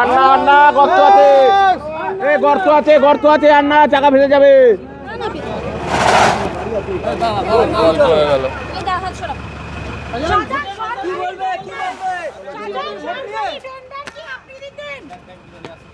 আন্না আন্না গর্ত আছে। এ গর্ত আছে গর্ত আছে আন্না চাকা ভেসে যাবে। পিছে আছে পিছে আছে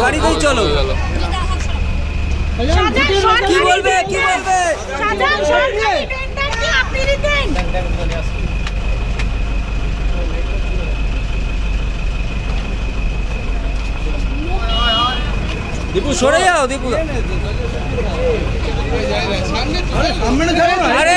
গাড়িতেই চলো। কি বলবে কি বলবে? সাধারণ সরকারি আপনি দিতেন? দীপু সরে যাও দীপু আরে